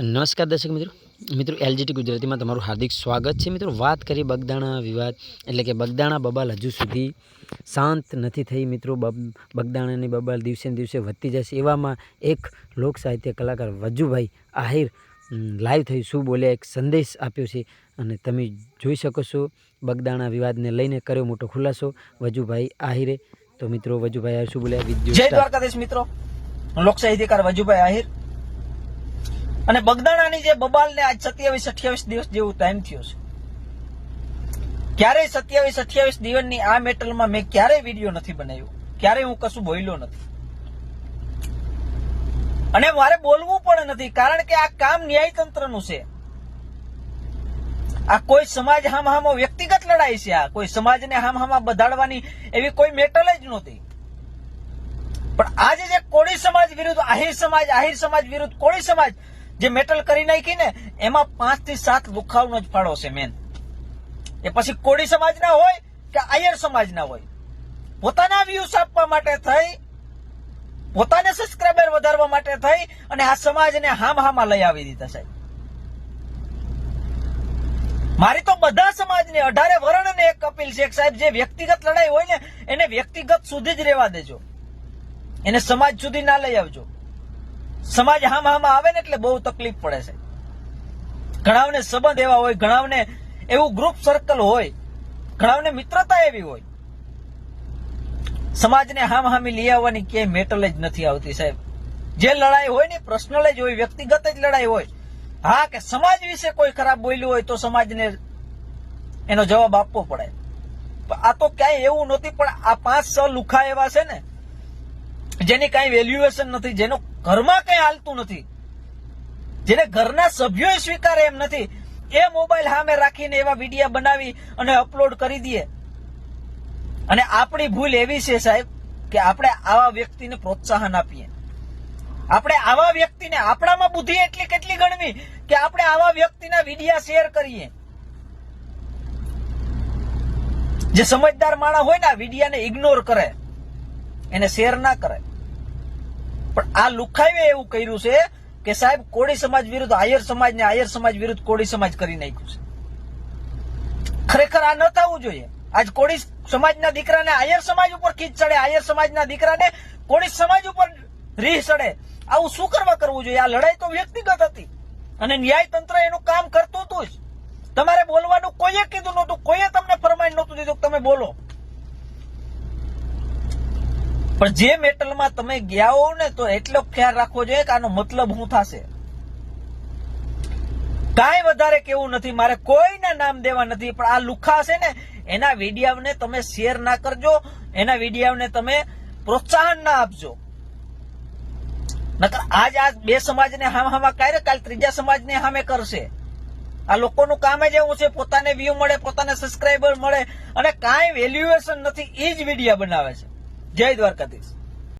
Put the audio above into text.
નમસ્કાર દર્શક મિત્રો. મિત્રો એલજીટી ગુજરાતીમાં તમારું હાર્દિક સ્વાગત છે. મિત્રો વાત કરી બગદાણા વિવાદ એટલે કે બગદાણા બબાલ હજુ સુધી શાંત નથી થઈ. મિત્રો બબ- બગદાણાની બબાલ દિવસે ને દિવસે વધતી જશે. એવામાં એક લોક સાહિત્ય કલાકાર વજુભાઈ આહિર લાઈવ થઈ. શું બોલ્યા? એક સંદેશ આપ્યો છે. અને તમે જોઈ શકો છો બગદાણા વિવાદને લઈને કર્યો મોટો ખુલાસો વજુભાઈ આહિરે. તો મિત્રો વજુભાઈ આહિર શું બોલ્યા? જય દ્વારકાધીશ મિત્રો. લોક સાહિત્યકાર વજુભાઈ આહિર. અને બગદાણાની જે બબાલને આજ સત્યાવીસ, અઠ્યાવીસ દિવસ જેવું ટાઈમ થયો છે. ક્યારેય સત્યાવીસ, અઠ્યાવીસ દિવસની આ મેટલમાં મેં ક્યારેય વીડિયો નથી બનાવ્યો. ક્યારેય હું કશું બોલ્યો નથી. અને મારે બોલવું પણ નથી, કારણ કે આ કામ ન્યાયતંત્રનું છે. આ કોઈ સમાજ હામ હામો વ્યક્તિગત લડાઈ છે આ. કોઈ સમાજને હામ હામા બધાડવાની એવી કોઈ મેટલ જ નહોતી. પણ આજે જે કોળી સમાજ વિરુદ્ધ આહિર સમાજ આહિર સમાજ વિરુદ્ધ કોળી સમાજ જે મેટલ કરી નાખી ને, એમાં પાંચથી સાત લુખાવનો જ ફાળો છે મેન એ પછી કોળી સમાજના હોય કે આયર સમાજના હોય, પોતાના વ્યૂઝ આપવા માટે થઈ, પોતાને સબસ્ક્રાઇબર વધારવા માટે થઈ અને આ સમાજને હામ હામાં લઈ આવી દીધા સાહેબ. મારી તો બધા સમાજને અઢારે વર્ણને એક અપીલ છે સાહેબ, જે વ્યક્તિગત લડાઈ હોય ને, એને વ્યક્તિગત સુધી જ રહેવા દેજો. એને સમાજ સુધી ના લઈ આવજો. સમાજ હામ હામ આવે ને એટલે બહુ તકલીફ પડે છે. ઘણાવને સંબંધ એવા હોય ઘણાવને એવું ગ્રુપ સર્કલ હોય ઘણાવને મિત્રતા એવી હોય. સમાજને હામ હામી લઈ આવવાની ક્યાંય મેટલ જ નથી આવતી સાહેબ. જે લડાઈ હોય ને પર્સનલ જ હોય, વ્યક્તિગત જ લડાઈ હોય. હા કે સમાજ વિશે કોઈ ખરાબ બોલ્યું હોય તો સમાજને એનો જવાબ આપવો પડે. આ તો ક્યાંય એવું નહોતી પણ આ પાંચ છ લુખા એવા છે ને, જેની કાંઈ વેલ્યુએશન નથી, જેનો ઘરમાં કઈ હાલતું નથી. જેને ઘરના સભ્યોએ સ્વીકારે એમ નથી. એ મોબાઈલ સામે રાખીને એવા વિડીયા બનાવી અને અપલોડ કરી દઈએ અને આપણી ભૂલ એવી છે સાહેબ કે આપણે આવા વ્યક્તિને પ્રોત્સાહન આપીએ. આપણે આવા વ્યક્તિને આપણામાં બુદ્ધિ એટલી કેટલી ગણવી કે આપણે આવા વ્યક્તિના વિડીયા શેર કરીએ. જે સમજદાર માણસ હોય ને આ વિડીયાને ઇગ્નોર કરે. એને શેર ના કરે. પણ આ લુખાઈએ એવું કર્યું છે કે સાહેબ, કોળી સમાજ વિરુદ્ધ, આયર સમાજ ને આયર સમાજ વિરુદ્ધ કોળી સમાજ કરી નાખ્યું છે. ખરેખર આ ન થવું જોઈએ. આજ કોળી સમાજના દીકરાને આયર સમાજ ઉપર ખીચ ચડે, આયર સમાજના દીકરાને કોળી સમાજ ઉપર રીહ ચડે. આવું શું કરવા કરવું જોઈએ? આ લડાઈ તો વ્યક્તિગત હતી. અને ન્યાયતંત્ર એનું કામ કરતું હતું જ. તમારે બોલવાનું કોઈએ કીધું નહોતું, કોઈએ તમને ફરમાઈશ નહોતું દીધું તમે બોલો. પણ જે મેટલમાં તમે ગયા હો ને, તો એટલો ખ્યાલ રાખવો જોઈએ કે આનો મતલબ શું થશે. કાંઈ વધારે કેવું નથી, મારે કોઈના નામ દેવા નથી, પણ આ લુખા છે ને, એના વિડીયાને તમે શેર ના કરજો, એના વિડીયાને તમે પ્રોત્સાહન ના આપજો. નકર આજ આ બે સમાજને હામ હામા કાઢે કાલ ત્રીજા સમાજને સામે કરશે. આ લોકોનું કામ જ એવું છે, પોતાને વ્યૂ મળે, પોતાને સબસ્ક્રાઈબર મળે, અને કાંઈ વેલ્યુએશન નથી એ જ વિડીયા બનાવે છે. જય દ્વારકાધીશ.